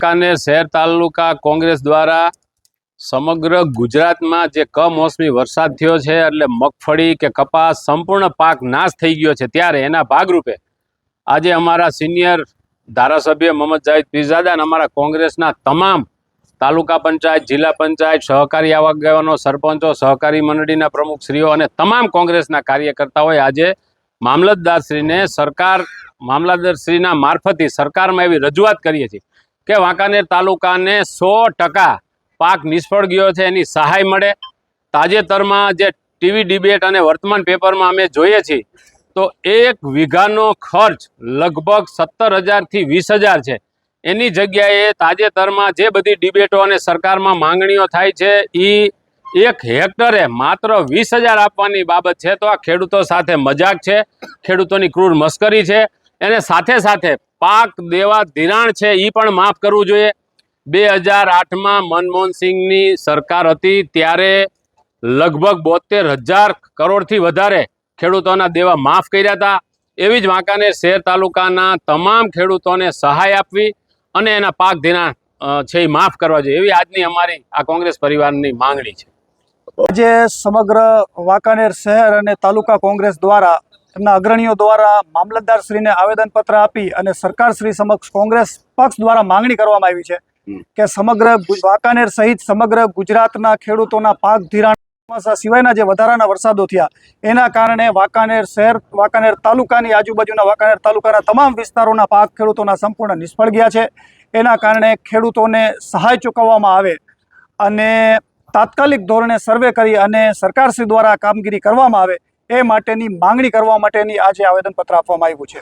કાને શહેર તાલુકા કોંગ્રેસ દ્વારા સમગ્ર ગુજરાતમાં જે કમોસમી વરસાદ થયો છે, એટલે મગફળી કે કપાસ સંપૂર્ણ પાક નાશ થઈ ગયો છે. ત્યારે એના ભાગરૂપે આજે અમારા સિનિયર ધારાસભ્ય મોહમ્મદ જાહિદ પીરઝાદા અને અમારા કોંગ્રેસના તમામ તાલુકા પંચાયત, જિલ્લા પંચાયત, સહકારી આગેવાનો સરપંચો, સહકારી મંડળીના પ્રમુખશ્રીઓ અને તમામ કોંગ્રેસના કાર્યકર્તાઓએ આજે મામલતદારશ્રીને સરકાર, મામલતદારશ્રીના મારફતે સરકારમાં એવી રજૂઆત કરીએ છીએ કે વાંકાનેર તાલુકાને સો ટકા પાક નિષ્ફળ ગયો છે, એની સહાય મળે. તાજેતરમાં જે ટીવી ડિબેટ અને વર્તમાન પેપરમાં અમે જોઈએ છીએ, તો એક વીઘાનો ખર્ચ લગભગ સત્તર હજારથી વીસ હજાર છે. એની જગ્યાએ તાજેતરમાં જે બધી ડિબેટો અને સરકારમાં માંગણીઓ થાય છે એ એક હેક્ટરે માત્ર વીસ હજાર આપવાની બાબત છે. તો આ ખેડૂતો સાથે મજાક છે. ખેડૂતોની ક્રૂર મસ્કરી છે. એને સાથે સાથે પાક દેવા ધિરાણ છે એ પણ માફ કરવું જોઈએ. બે હજાર આઠમાં મનમોહન સિંહની સરકાર હતી ત્યારે લગભગ બોતેર હજાર કરોડથી વધારે ખેડૂતોના દેવા માફ કર્યા હતા. એવી જ વાંકાને શહેર તાલુકાના તમામ ખેડૂતોને સહાય આપવી અને એના પાક ધિરાણ છે એ માફ કરવા જોઈએ. એવી આજની અમારી આ કોંગ્રેસ પરિવારની માંગણી છે. આજે સમગ્ર વાંકાનેર શહેર અને તાલુકા કોંગ્રેસ દ્વારા એમના અગ્રણીઓ દ્વારા મામલતદારશ્રીને આવેદનપત્ર આપી અને સરકારશ્રી સમક્ષ કોંગ્રેસ પક્ષ દ્વારા માંગણી કરવામાં આવી છે કે સમગ્ર વાંકાનેર સહિત સમગ્ર ગુજરાતના ખેડૂતોના પાક ધિરાણ ચોમાસા સિવાયના જે વધારાના વરસાદો થયા એના કારણે વાંકાનેર શહેર વાંકાનેર તાલુકાની આજુબાજુના વાંકાનેર તાલુકાના તમામ વિસ્તારોના પાક ખેડૂતોના સંપૂર્ણ નિષ્ફળ ગયા છે. એના કારણે ખેડૂતોને સહાય ચૂકવવામાં આવે અને તાત્કાલિક ધોરણે સર્વે કરી અને સરકારશ્રી દ્વારા કામગીરી કરવામાં આવે એ માટેની માંગણી કરવા માટેની આજે આવેદનપત્ર આપવામાં આવ્યું છે.